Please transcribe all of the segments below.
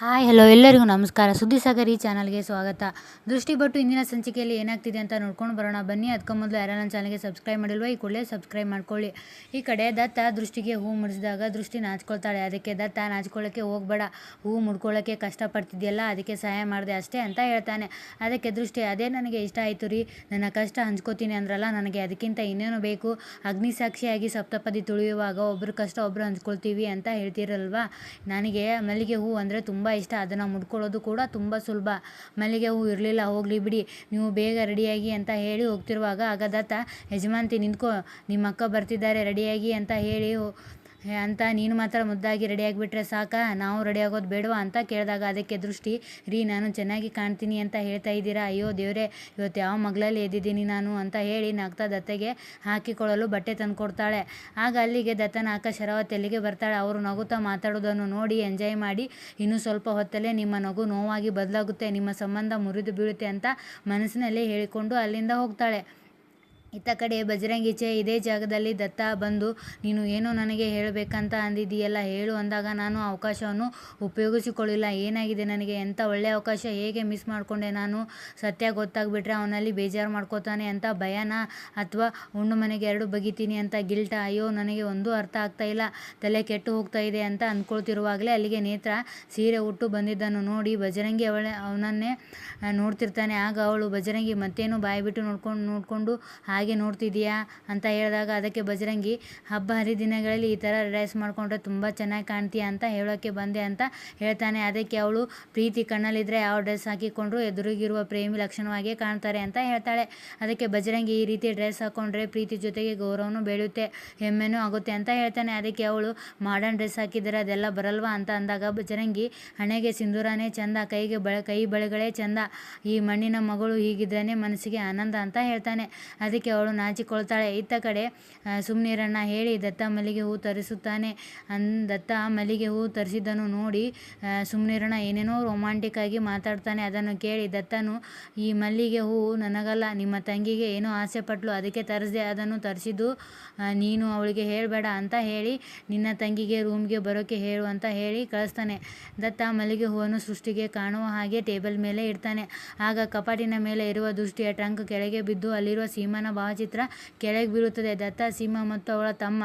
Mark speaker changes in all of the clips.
Speaker 1: Hi, hello, ಎಲ್ಲರಿಗೂ ನಮಸ್ಕಾರ. ಸುದ್ದಿಸಾಗರ್ ಈ ಚಾನಲ್ಗೆ ಸ್ವಾಗತ. ದೃಷ್ಟಿ ಬಟ್ಟು ಇಂದಿನ ಸಂಚಿಕೆಯಲ್ಲಿ ಏನಾಗ್ತಿದೆ ಅಂತ ನೋಡ್ಕೊಂಡು ಬರೋಣ. ಬನ್ನಿ, ಅದಕ್ಕೆ ಮೊದಲು ಯಾರು ನನ್ನ ಚಾನಲ್ಗೆ ಸಬ್ಸ್ಕ್ರೈಬ್ ಮಾಡಿಲ್ವ, ಈ ಕೂಡಲೇ ಸಬ್ಸ್ಕ್ರೈಬ್ ಮಾಡ್ಕೊಳ್ಳಿ. ಈ ಕಡೆ ದತ್ತ ದೃಷ್ಟಿಗೆ ಹೂ ಮುಡಿಸಿದಾಗ ದೃಷ್ಟಿ ನಾಚ್ಕೊಳ್ತಾಳೆ. ಅದಕ್ಕೆ ದತ್ತ ನಾಚ್ಕೊಳ್ಳೋಕ್ಕೆ ಹೋಗ್ಬೇಡ. ಹೂ ಮುಡ್ಕೊಳ್ಳೋಕ್ಕೆ ಕಷ್ಟಪಡ್ತಿದ್ಯಲ್ಲ, ಅದಕ್ಕೆ ಸಹಾಯ ಮಾಡಿದೆ ಅಷ್ಟೇ ಅಂತ ಹೇಳ್ತಾನೆ. ಅದಕ್ಕೆ ದೃಷ್ಟಿ, ಅದೇ ನನಗೆ ಇಷ್ಟ ಆಯಿತು ರೀ. ನನ್ನ ಕಷ್ಟ ಹಂಚ್ಕೋತೀನಿ ಅಂದ್ರಲ್ಲ, ನನಗೆ ಅದಕ್ಕಿಂತ ಇನ್ನೇನು ಬೇಕು? ಅಗ್ನಿಸಾಕ್ಷಿಯಾಗಿ ಸಪ್ತಪದಿ ತುಳಿಯುವಾಗ ಒಬ್ಬರು ಕಷ್ಟ ಒಬ್ಬರು ಹಂಚ್ಕೊಳ್ತೀವಿ ಅಂತ ಹೇಳ್ತಿರಲ್ವಾ? ನನಗೆ ಮಲ್ಲಿಗೆ ಹೂ ಅಂದರೆ ತುಂಬ ಇಷ್ಟ. ಅದನ್ನು ಮುಡ್ಕೊಳ್ಳೋದು ಕೂಡ ತುಂಬ ಸುಲಭ. ಮಲ್ಲಿಗೆ ಹೂ ಇರಲಿಲ್ಲ, ಹೋಗಲಿ ಬಿಡಿ. ನೀವು ಬೇಗ ರೆಡಿಯಾಗಿ ಅಂತ ಹೇಳಿ ಹೋಗ್ತಿರುವಾಗ ಆಗ ದತ್ತ ಯಜಮಾನ್ತಿ ನಿಂತ್ಕೋ ನಿಮ್ಮ ಅಕ್ಕ ಬರ್ತಿದ್ದಾರೆ, ರೆಡಿಯಾಗಿ ಅಂತ ಹೇಳಿ ಅಂತ ನೀನು ಮಾತ್ರ ಮುದ್ದಾಗಿ ರೆಡಿಯಾಗಿಬಿಟ್ರೆ ಸಾಕಾ? ನಾವು ರೆಡಿಯಾಗೋದು ಬೇಡವಾ ಅಂತ ಕೇಳಿದಾಗ ಅದಕ್ಕೆ ದೃಷ್ಟಿ, ರೀ, ನಾನು ಚೆನ್ನಾಗಿ ಕಾಣ್ತೀನಿ ಅಂತ ಹೇಳ್ತಾ ಇದ್ದೀರಾ? ಅಯ್ಯೋ ದೇವರೇ, ಇವತ್ತು ಯಾವ ಮಗ್ಳಲ್ಲಿ ಎದ್ದಿದ್ದೀನಿ ನಾನು ಅಂತ ಹೇಳಿ ನಗ್ತಾ ದತ್ತೆಗೆ ಹಾಕಿಕೊಳ್ಳಲು ಬಟ್ಟೆ ತಂದುಕೊಡ್ತಾಳೆ ಆಗ ಅಲ್ಲಿಗೆ ದತ್ತನ ಅಕ್ಕ ಶರಾವತಿ ಅಲ್ಲಿಗೆ ಬರ್ತಾಳೆ? ಅವರು ನಗುತ್ತಾ ಮಾತಾಡೋದನ್ನು ನೋಡಿ ಎಂಜಾಯ್ ಮಾಡಿ, ಇನ್ನೂ ಸ್ವಲ್ಪ ಹೊತ್ತಲ್ಲೇ ನಿಮ್ಮ ನಗು ನೋವಾಗಿ ಬದಲಾಗುತ್ತೆ, ನಿಮ್ಮ ಸಂಬಂಧ ಮುರಿದು ಬೀಳುತ್ತೆ ಅಂತ ಮನಸ್ಸಿನಲ್ಲೇ ಹೇಳಿಕೊಂಡು ಅಲ್ಲಿಂದ ಹೋಗ್ತಾಳೆ. ಇತ್ತ ಕಡೆ ಬಜರಂಗೀಚೆ ಇದೇ ಜಾಗದಲ್ಲಿ ದತ್ತ ಬಂದು, ನೀನು ಏನು ನನಗೆ ಹೇಳಬೇಕಂತ ಅಂದಿದ್ದೀಯಲ್ಲ, ಹೇಳು ಅಂದಾಗ ನಾನು ಅವಕಾಶವನ್ನು ಉಪಯೋಗಿಸಿಕೊಳ್ಳಿಲ್ಲ. ಏನಾಗಿದೆ ನನಗೆ? ಎಂಥ ಒಳ್ಳೆಯ ಅವಕಾಶ? ಹೇಗೆ ಮಿಸ್ ಮಾಡಿಕೊಂಡೆ ನಾನು? ಸತ್ಯ ಗೊತ್ತಾಗ್ಬಿಟ್ರೆ ಅವನಲ್ಲಿ ಬೇಜಾರು ಮಾಡ್ಕೋತಾನೆ ಅಂತ ಭಯನ ಅಥವಾ ಉಣ್ಣು ಮನೆಗೆ ಎರಡು ಬಗಿತೀನಿ ಅಂತ ಗಿಲ್ಟ, ಅಯ್ಯೋ, ನನಗೆ ಒಂದೂ ಅರ್ಥ ಆಗ್ತಾ ಇಲ್ಲ. ತಲೆ ಕೆಟ್ಟು ಹೋಗ್ತಾ ಇದೆ ಅಂತ ಅಂದ್ಕೊಳ್ತಿರುವಾಗಲೇ ಅಲ್ಲಿಗೆ ನೇತ್ರ ಸೀರೆ ಉಟ್ಟು ಬಂದಿದ್ದನ್ನು ನೋಡಿ ಬಜರಂಗಿ ಅವಳ, ಅವನನ್ನೇ ನೋಡ್ತಿರ್ತಾನೆ. ಆಗ ಅವಳು ಬಜರಂಗಿ ಮತ್ತೇನು ಬಾಯಿ ಬಿಟ್ಟು ನೋಡ್ಕೊಂಡು, ನೋಡಿಕೊಂಡು ಹಾಗೆ ನೋಡ್ತಿದ್ದೀಯಾ ಅಂತ ಹೇಳಿದಾಗ ಅದಕ್ಕೆ ಬಜರಂಗಿ, ಹಬ್ಬ ಹರಿದಿನಗಳಲ್ಲಿ ಈ ಥರ ಡ್ರೆಸ್ ಮಾಡಿಕೊಂಡ್ರೆ ತುಂಬ ಚೆನ್ನಾಗಿ ಕಾಣ್ತೀಯ ಅಂತ ಹೇಳೋಕ್ಕೆ ಬಂದೆ ಅಂತ ಹೇಳ್ತಾನೆ. ಅದಕ್ಕೆ ಅವಳು ಪ್ರೀತಿ ಕಣ್ಣಲ್ಲಿದ್ದರೆ ಯಾವ ಡ್ರೆಸ್ ಹಾಕಿಕೊಂಡ್ರು ಎದುರಿಗಿರುವ ಪ್ರೇಮಿ ಲಕ್ಷಣವಾಗಿಯೇ ಕಾಣ್ತಾರೆ ಅಂತ ಹೇಳ್ತಾಳೆ. ಅದಕ್ಕೆ ಬಜರಂಗಿ ಈ ರೀತಿ ಡ್ರೆಸ್ ಹಾಕೊಂಡ್ರೆ ಪ್ರೀತಿ ಜೊತೆಗೆ ಗೌರವನೂ ಬೆಳೆಯುತ್ತೆ ಹೆಮ್ಮೆನೂ ಆಗುತ್ತೆ ಅಂತ ಹೇಳ್ತಾನೆ. ಅದಕ್ಕೆ ಅವಳು ಮಾಡರ್ನ್ ಡ್ರೆಸ್ ಹಾಕಿದರೆ ಅದೆಲ್ಲ ಬರಲ್ವಾ? ಅಂತ ಅಂದಾಗ ಬಜರಂಗಿ, ಹಣೆಗೆ ಸಿಂಧೂರನೇ ಚಂದ, ಕೈಗೆ ಬಳ, ಕೈ ಬಳೆಗಳೇ ಚಂದ, ಈ ಮಣ್ಣಿನ ಮಗಳು ಹೀಗಿದ್ರೇ ಮನಸ್ಸಿಗೆ ಆನಂದ, ಅಂತ ಹೇಳ್ತಾನೆ. ಅದಕ್ಕೆ ಅವಳು ನಾಚಿಕೊಳ್ತಾಳೆ. ಇತ್ತ ಕಡೆ ಸುಮ್ನಿರಣ್ಣ ಹೇಳಿ, ದತ್ತ ಮಲ್ಲಿಗೆ ಹೂ ತರಿಸುತ್ತಾನೆ ಅನ್ ದತ್ತ ಮಲ್ಲಿಗೆ ಹೂ ತರಿಸಿದ್ದನ್ನು ನೋಡಿ ಸುಮ್ನಿರಣ್ಣ ಏನೇನೋ ರೊಮ್ಯಾಂಟಿಕ್ ಆಗಿ ಮಾತಾಡ್ತಾನೆ. ಅದನ್ನು ಕೇಳಿ ದತ್ತನು, ಈ ಮಲ್ಲಿಗೆ ಹೂ ನನಗಲ್ಲ, ನಿಮ್ಮ ತಂಗಿಗೆ ಏನೋ ಆಸೆ ಪಟ್ಲು, ಅದಕ್ಕೆ ತರಿಸಿದೆ, ಅದನ್ನು ತರಿಸಿದ್ದು ನೀನು ಅವಳಿಗೆ ಹೇಳಬೇಡ ಅಂತ ಹೇಳಿ, ನಿನ್ನ ತಂಗಿಗೆ ರೂಮ್ಗೆ ಬರೋಕ್ಕೆ ಹೇಳು ಅಂತ ಹೇಳಿ ಕಳಿಸ್ತಾನೆ. ದತ್ತ ಮಲ್ಲಿಗೆ ಹೂವನ್ನು ಸೃಷ್ಟಿಗೆ ಕಾಣುವ ಹಾಗೆ ಟೇಬಲ್ ಮೇಲೆ ಇಡ್ತಾನೆ. ಆಗ ಕಪಾಟಿನ ಮೇಲೆ ಇರುವ ದೃಷ್ಟಿಯ ಟ್ರಂಕ್ ಕೆಳಗೆ ಬಿದ್ದು, ಅಲ್ಲಿರುವ ಸೀಮನ ಭಾವಚಿತ್ರ ಕೆಳಗೆ ಬೀಳುತ್ತದೆ. ದತ್ತ, ಸೀಮಾ ಮತ್ತು ಅವಳ ತಮ್ಮ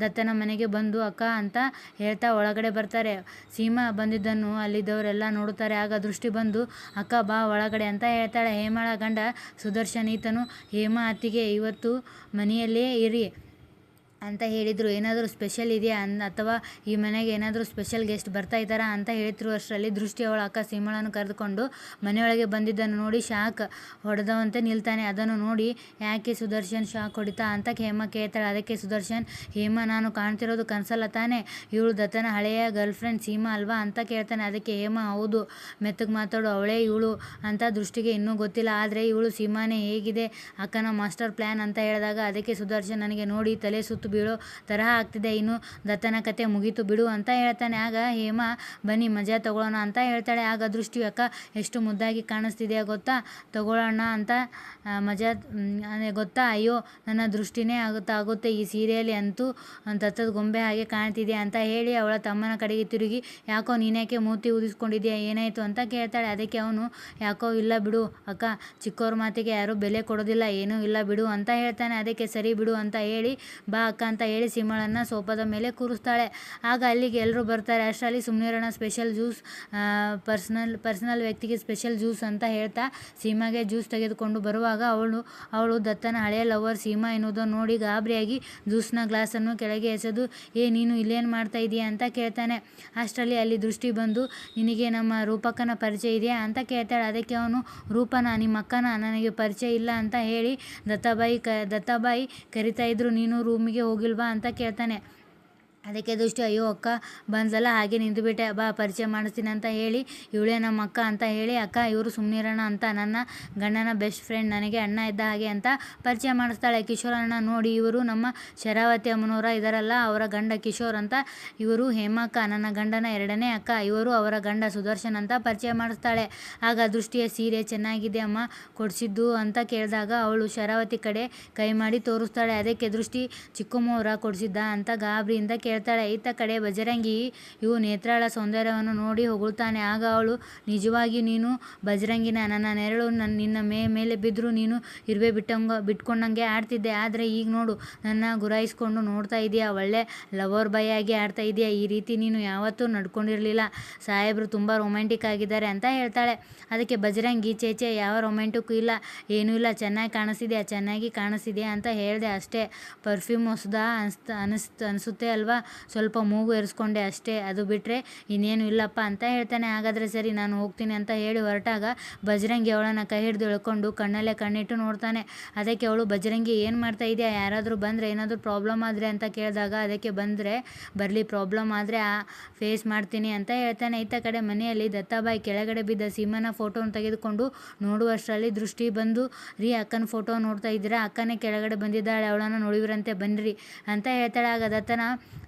Speaker 1: ದತ್ತನ ಮನೆಗೆ ಬಂದು ಅಕ್ಕ ಅಂತ ಹೇಳ್ತಾ ಒಳಗಡೆ ಬರ್ತಾರೆ. ಸೀಮಾ ಬಂದಿದ್ದನ್ನು ಅಲ್ಲಿದ್ದವರೆಲ್ಲ ನೋಡುತ್ತಾರೆ. ಆಗ ದೃಷ್ಟಿ ಬಂದು, ಅಕ್ಕ ಬಾ ಒಳಗಡೆ ಅಂತ ಹೇಳ್ತಾಳೆ. ಹೇಮಳ ಗಂಡ ಸುದರ್ಶನ್, ಈತನು ಹೇಮಾ ಅತ್ತಿಗೆ, ಇವತ್ತು ಮನೆಯಲ್ಲೇ ಇರಿ. ಅಂತ ಹೇಳಿದರು. ಏನಾದರೂ ಸ್ಪೆಷಲ್ ಇದೆಯಾ ಅನ್, ಅಥವಾ ಈ ಮನೆಗೆ ಏನಾದರೂ ಸ್ಪೆಷಲ್ ಗೆಸ್ಟ್ ಬರ್ತಾ ಇದ್ದಾರಾ ಅಂತ ಹೇಳ್ತಿರುವಷ್ಟರಲ್ಲಿ ದೃಷ್ಟಿ ಅವಳ ಅಕ್ಕ ಸೀಮಳನ್ನು ಕರೆದುಕೊಂಡು ಮನೆಯೊಳಗೆ ಬಂದಿದ್ದನ್ನು ನೋಡಿ ಶಾಕ್ ಹೊಡೆದವಂತೆ ನಿಲ್ತಾನೆ. ಅದನ್ನು ನೋಡಿ, ಯಾಕೆ ಸುದರ್ಶನ್ ಶಾಕ್ ಹೊಡಿತಾ? ಅಂತ ಹೇಮ ಕೇಳ್ತಾಳೆ. ಅದಕ್ಕೆ ಸುದರ್ಶನ್, ಹೇಮ, ನಾನು ಕಾಣ್ತಿರೋದು ಕನಸಲ್ಲ ತಾನೆ. ಇವಳು ದತ್ತನ ಹಳೆಯ ಗರ್ಲ್ಫ್ರೆಂಡ್ ಸೀಮಾ ಅಲ್ವಾ? ಅಂತ ಕೇಳ್ತಾನೆ. ಅದಕ್ಕೆ ಹೇಮ, ಹೌದು, ಮೆತ್ತಗೆ ಮಾತಾಡು, ಅವಳೇ ಇವಳು ಅಂತ ದೃಷ್ಟಿಗೆ ಇನ್ನೂ ಗೊತ್ತಿಲ್ಲ. ಆದರೆ ಇವಳು ಸೀಮಾನೇ ಹೇಗಿದೆ, ಅಕ್ಕನ ಮಾಸ್ಟರ್ ಪ್ಲ್ಯಾನ್ ಅಂತ ಹೇಳಿದಾಗ ಅದಕ್ಕೆ ಸುದರ್ಶನ್, ನನಗೆ ನೋಡಿ ತಲೆ ಸುತ್ತು ಬೀಳೋ ತರಹ ಆಗ್ತಿದೆ. ಇನ್ನು ದತ್ತನ ಕತೆ ಮುಗೀತು ಬಿಡು ಅಂತ ಹೇಳ್ತಾನೆ. ಆಗ ಹೇಮಾ, ಬನ್ನಿ ಮಜಾ ತಗೊಳ್ಳೋಣ ಅಂತ ಹೇಳ್ತಾಳೆ. ಆಗ ದೃಷ್ಟಿ ಅಕ್ಕ, ಎಷ್ಟು ಮುದ್ದಾಗಿ ಕಾಣಿಸ್ತಿದೆಯಾ ಗೊತ್ತಾ? ತಗೊಳ್ಳೋಣ ಅಂತ ಮಜಾ ಗೊತ್ತಾ? ಅಯ್ಯೋ, ನನ್ನ ದೃಷ್ಟಿನೇ ಆಗುತ್ತಾ, ಆಗುತ್ತೆ. ಈ ಸೀರೆಯಲ್ಲಿ ಅಂತೂ ದತ್ತದ ಗೊಂಬೆ ಹಾಗೆ ಕಾಣ್ತಿದೆ ಅಂತ ಹೇಳಿ ಅವಳ ತಮ್ಮನ ಕಡೆಗೆ ತಿರುಗಿ, ಯಾಕೋ ನೀನ್ಯಾಕೆ ಮೂತಿ ಊದಿಸ್ಕೊಂಡಿದ್ಯಾ? ಏನಾಯಿತು? ಅಂತ ಕೇಳ್ತಾಳೆ. ಅದಕ್ಕೆ ಅವನು, ಯಾಕೋ, ಇಲ್ಲ ಬಿಡು, ಅಕ್ಕ ಚಿಕ್ಕವ್ರ ಮಾತಿಗೆ ಯಾರೂ ಬೆಲೆ ಕೊಡೋದಿಲ್ಲ, ಏನೂ ಇಲ್ಲ ಬಿಡು ಅಂತ ಹೇಳ್ತಾನೆ. ಅದಕ್ಕೆ ಸರಿ ಬಿಡು ಅಂತ ಹೇಳಿ, ಬಾ, ಅಕ್ಕ ಅಂತ ಹೇಳಿ ಸಿಂಹಳನ್ನು ಸೋಫಾದ ಮೇಲೆ ಕೂರಿಸ್ತಾಳೆ. ಆಗ ಅಲ್ಲಿಗೆ ಎಲ್ಲರೂ ಬರ್ತಾರೆ. ಅಷ್ಟರಲ್ಲಿ ಸುಮ್ಮನಿರೋಣ ಸ್ಪೆಷಲ್ ಜ್ಯೂಸ್ ಪರ್ಸ್ನಲ್ ಪರ್ಸ್ನಲ್ ವ್ಯಕ್ತಿಗೆ ಸ್ಪೆಷಲ್ ಜ್ಯೂಸ್ ಅಂತ ಹೇಳ್ತಾ ಸೀಮಾಗೆ ಜ್ಯೂಸ್ ತೆಗೆದುಕೊಂಡು ಬರುವಾಗ ಅವಳು ಅವಳು ದತ್ತನ ಹಳೆಯ ಲವರ್ ಸೀಮಾ ಎನ್ನುವುದನ್ನು ನೋಡಿ ಗಾಬರಿಯಾಗಿ ಜ್ಯೂಸ್ನ ಗ್ಲಾಸನ್ನು ಕೆಳಗೆ ಎಸೆದು, ಏ, ನೀನು ಇಲ್ಲೇನು ಮಾಡ್ತಾ ಇದೀಯಾ? ಅಂತ ಕೇಳ್ತಾನೆ. ಅಷ್ಟರಲ್ಲಿ ಅಲ್ಲಿ ದೃಷ್ಟಿ ಬಂದು, ನಿನಗೆ ನಮ್ಮ ರೂಪಕ್ಕನ ಪರಿಚಯ ಇದೆಯಾ? ಅಂತ ಕೇಳ್ತಾಳೆ. ಅದಕ್ಕೆ ಅವನು, ರೂಪನ, ನಿಮ್ಮ ಅಕ್ಕನ, ನನಗೆ ಪರಿಚಯ ಇಲ್ಲ ಅಂತ ಹೇಳಿ ದತ್ತಾಬಾಯಿ ಕ, ದತ್ತಾಬಾಯಿ ಕರಿತಾ ಇದ್ರು, ನೀನು ರೂಮಿಗೆ ಹೋಗಿಲ್ವಾ ಅಂತ ಕೇಳ್ತಾನೆ. ಅದಕ್ಕೆ ದೃಷ್ಟಿ ಅಯ್ಯೋ ಅಕ್ಕ ಬಂದಲ್ಲ ಹಾಗೆ ನಿಂತುಬಿಟ್ಟೆ. ಬಾ, ಪರಿಚಯ ಮಾಡಿಸ್ತೀನಿ ಅಂತ ಹೇಳಿ, ಇವಳೇ ನಮ್ಮ ಅಕ್ಕ ಅಂತ ಹೇಳಿ, ಅಕ್ಕ, ಇವರು ಸುಮ್ಮನಿರೋಣ ಅಂತ ನನ್ನ ಗಂಡನ ಬೆಸ್ಟ್ ಫ್ರೆಂಡ್ ನನಗೆ ಅಣ್ಣ ಇದ್ದ ಹಾಗೆ ಅಂತ ಪರಿಚಯ ಮಾಡಿಸ್ತಾಳೆ. ಕಿಶೋರ್ ಅಣ್ಣ ನೋಡಿ, ಇವರು ನಮ್ಮ ಶರಾವತಿ ಅಮ್ಮನವರ ಇದರಲ್ಲ, ಅವರ ಗಂಡ ಕಿಶೋರ್ ಅಂತ ಇವರು ಹೇಮಕ್ಕ ನನ್ನ ಗಂಡನ ಎರಡನೇ ಅಕ್ಕ, ಇವರು ಅವರ ಗಂಡ ಸುದರ್ಶನ್ ಅಂತ ಪರಿಚಯ ಮಾಡಿಸ್ತಾಳೆ. ಆಗ ದೃಷ್ಟಿಯ ಸೀರೆ ಚೆನ್ನಾಗಿದೆ ಅಮ್ಮ, ಕೊಡಿಸಿದ್ದು ಅಂತ ಕೇಳಿದಾಗ ಅವಳು ಶರಾವತಿ ಕಡೆ ಕೈ ಮಾಡಿ ತೋರಿಸ್ತಾಳೆ. ಅದಕ್ಕೆ ದೃಷ್ಟಿ, ಚಿಕ್ಕಮ್ಮವರ ಕೊಡಿಸಿದ್ದ ಅಂತ ಗಾಬರಿಯಿಂದ ಕೇಳ್ತಾಳೆ. ಕೇಳ್ತಾಳೆ ಇತ್ತ ಕಡೆ ಬಜರಂಗಿ, ಇವು ನೇತ್ರಾಳ ಸೌಂದರ್ಯವನ್ನು ನೋಡಿ ಹೊಗಳ್ತಾನೆ. ಆಗ ಅವಳು, ನಿಜವಾಗಿ ನೀನು ಬಜರಂಗಿನ, ನನ್ನ ನೆರಳು ನನ್ನ ನಿನ್ನ ಮೇ, ಮೇಲೆ ಬಿದ್ದರೂ ನೀನು ಇರುವೆ ಬಿಟ್ಟಂಗ, ಬಿಟ್ಕೊಂಡಂಗೆ ಆಡ್ತಿದ್ದೆ. ಆದರೆ ಈಗ ನೋಡು, ನನ್ನ ಗುರಾಯಿಸ್ಕೊಂಡು ನೋಡ್ತಾ ಇದೆಯಾ? ಒಳ್ಳೆ ಲವರ್ ಬಾಯ್ ಆಗಿ ಆಡ್ತಾ ಇದೆಯಾ? ಈ ರೀತಿ ನೀನು ಯಾವತ್ತೂ ನಡ್ಕೊಂಡಿರಲಿಲ್ಲ. ಸಾಹೇಬರು ತುಂಬ ರೊಮ್ಯಾಂಟಿಕ್ ಆಗಿದ್ದಾರೆ ಅಂತ ಹೇಳ್ತಾಳೆ. ಅದಕ್ಕೆ ಬಜರಂಗಿ ಚೇಚೆ ಯಾವ ರೊಮ್ಯಾಂಟಿಕ್ಕು ಇಲ್ಲ. ಏನೂ ಇಲ್ಲ. ಚೆನ್ನಾಗಿ ಕಾಣಿಸಿದೆಯಾ ಚೆನ್ನಾಗಿ ಕಾಣಿಸಿದೆಯಾ ಅಂತ ಹೇಳಿದೆ ಅಷ್ಟೇ. ಪರ್ಫ್ಯೂಮ್ ಹೊಸದ ಅನಿಸ್ತ, ಅನಿಸ್ತು, ಅನಿಸುತ್ತೆ ಅಲ್ವಾ? ಸ್ವಲ್ಪ ಮೂಗು ಎರೆಸ್ಕೊಂಡೆ ಅಷ್ಟೇ, ಅದು ಬಿಟ್ಟರೆ ಇನ್ನೇನು ಇಲ್ಲಪ್ಪ ಅಂತ ಹೇಳ್ತಾನೆ. ಹಾಗಾದರೆ ಸರಿ, ನಾನು ಹೋಗ್ತೀನಿ ಅಂತ ಹೇಳಿ ಹೊರಟಾಗ ಬಜರಂಗಿ ಅವಳನ್ನು ಕೈ ಹಿಡಿದು ಎಳ್ಕೊಂಡು ಕಣ್ಣಲ್ಲೇ ಕಣ್ಣಿಟ್ಟು ನೋಡ್ತಾನೆ. ಅದಕ್ಕೆ ಅವಳು, ಬಜರಂಗಿ, ಏನು ಮಾಡ್ತಾ ಇದೆಯಾ? ಯಾರಾದರೂ ಬಂದರೆ, ಏನಾದರೂ ಪ್ರಾಬ್ಲಮ್ ಆದರೆ? ಅಂತ ಕೇಳಿದಾಗ ಅದಕ್ಕೆ ಬಂದರೆ, ಬರಲಿ ಪ್ರಾಬ್ಲಮ್ ಆದರೆ ಫೇಸ್ ಮಾಡ್ತೀನಿ ಅಂತ ಹೇಳ್ತಾನೆ. ಇತ್ತ ಕಡೆ ಮನೆಯಲ್ಲಿ ದತ್ತಾಬಾಯಿ ಕೆಳಗಡೆ ಬಿದ್ದ ಸೀಮನ ಫೋಟೋನ ತೆಗೆದುಕೊಂಡು ನೋಡುವಷ್ಟರಲ್ಲಿ ದೃಷ್ಟಿ ಬಂದು, ರೀ, ಅಕ್ಕನ ಫೋಟೋ ನೋಡ್ತಾ ಇದ್ದೀರಾ? ಅಕ್ಕನೇ ಕೆಳಗಡೆ ಬಂದಿದ್ದಾಳೆ, ಅವಳನ್ನು ನೋಡಿದ್ರಂತೆ ಬನ್ನಿರಿ ಅಂತ ಹೇಳ್ತಾಳೆ. ಆಗ ದತ್ತನ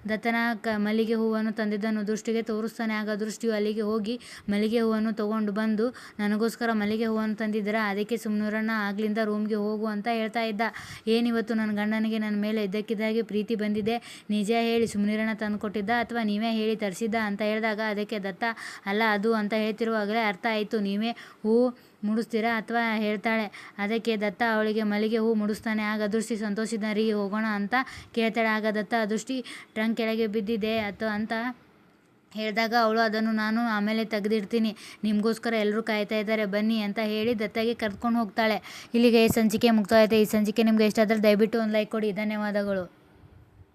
Speaker 1: ದತ್ತನ ಕ ಮಲ್ಲಿಗೆ ಹೂವನ್ನು ತಂದಿದ್ದನ್ನು ದೃಷ್ಟಿಗೆ ತೋರಿಸ್ತಾನೆ. ಆಗ ದೃಷ್ಟಿಯು ಅಲ್ಲಿಗೆ ಹೋಗಿ ಮಲ್ಲಿಗೆ ಹೂವನ್ನು ತಗೊಂಡು ಬಂದು, ನನಗೋಸ್ಕರ ಮಲ್ಲಿಗೆ ಹೂವನ್ನು ತಂದಿದ್ದೀರಾ? ಅದಕ್ಕೆ ಸುಮ್ನೂರಣ್ಣ, ಆಗ್ಲಿಂದ ರೂಮ್ಗೆ ಹೋಗು ಅಂತ ಹೇಳ್ತಾ ಇದ್ದ. ಏನಿವತ್ತು? ನನ್ನ ಗಂಡನಿಗೆ ನನ್ನ ಮೇಲೆ ಇದ್ದಕ್ಕಿದ್ದಾಗೆ ಪ್ರೀತಿ ಬಂದಿದೆ. ನಿಜ ಹೇಳಿ, ಸುಮ್ನೀರಣ್ಣ ತಂದು ಕೊಟ್ಟಿದ್ದ ಅಥವಾ ನೀವೇ ಹೇಳಿ ತರಿಸಿದ್ದ? ಅಂತ ಹೇಳಿದಾಗ, ಅದಕ್ಕೆ ದತ್ತ ಅಲ್ಲ, ಅದು ಅಂತ ಹೇಳ್ತಿರುವಾಗಲೇ ಅರ್ಥ ಆಯಿತು. ನೀವೇ ಹೂ ಮುಡಿಸ್ತೀರಾ ಅಥವಾ ಹೇಳ್ತಾಳೆ, ಅದಕ್ಕೆ ದತ್ತ ಅವಳಿಗೆ ಮಲ್ಲಿಗೆ ಹೂ ಮುಡಿಸ್ತಾನೆ, ಆಗ ದೃಷ್ಟಿ ಸಂತೋಷಿದ ರೀ ಹೋಗೋಣ ಅಂತ ಕೇಳ್ತಾಳೆ. ಆಗ ದತ್ತ, ಅದೃಷ್ಟಿ ಟ್ರಂಕ್ ಕೆಳಗೆ ಬಿದ್ದಿದೆ ಅಥವಾ ಅಂತ ಹೇಳಿದಾಗ ಅವಳು, ಅದನ್ನು ನಾನು ಆಮೇಲೆ ತೆಗೆದಿಡ್ತೀನಿ, ನಿಮಗೋಸ್ಕರ ಎಲ್ಲರೂ ಕಾಯ್ತಾ ಇದ್ದಾರೆ, ಬನ್ನಿ ಅಂತ ಹೇಳಿ ದತ್ತಾಗೆ ಕರ್ಕೊಂಡು ಹೋಗ್ತಾಳೆ. ಇಲ್ಲಿಗೆ ಈ ಸಂಚಿಕೆ ಮುಕ್ತಾಯತೆ ಈ ಸಂಚಿಕೆ ನಿಮ್ಗೆ ಇಷ್ಟ ಆದರೆ ದಯವಿಟ್ಟು ಒಂದು ಲೈಕ್ ಕೊಡಿ. ಧನ್ಯವಾದಗಳು.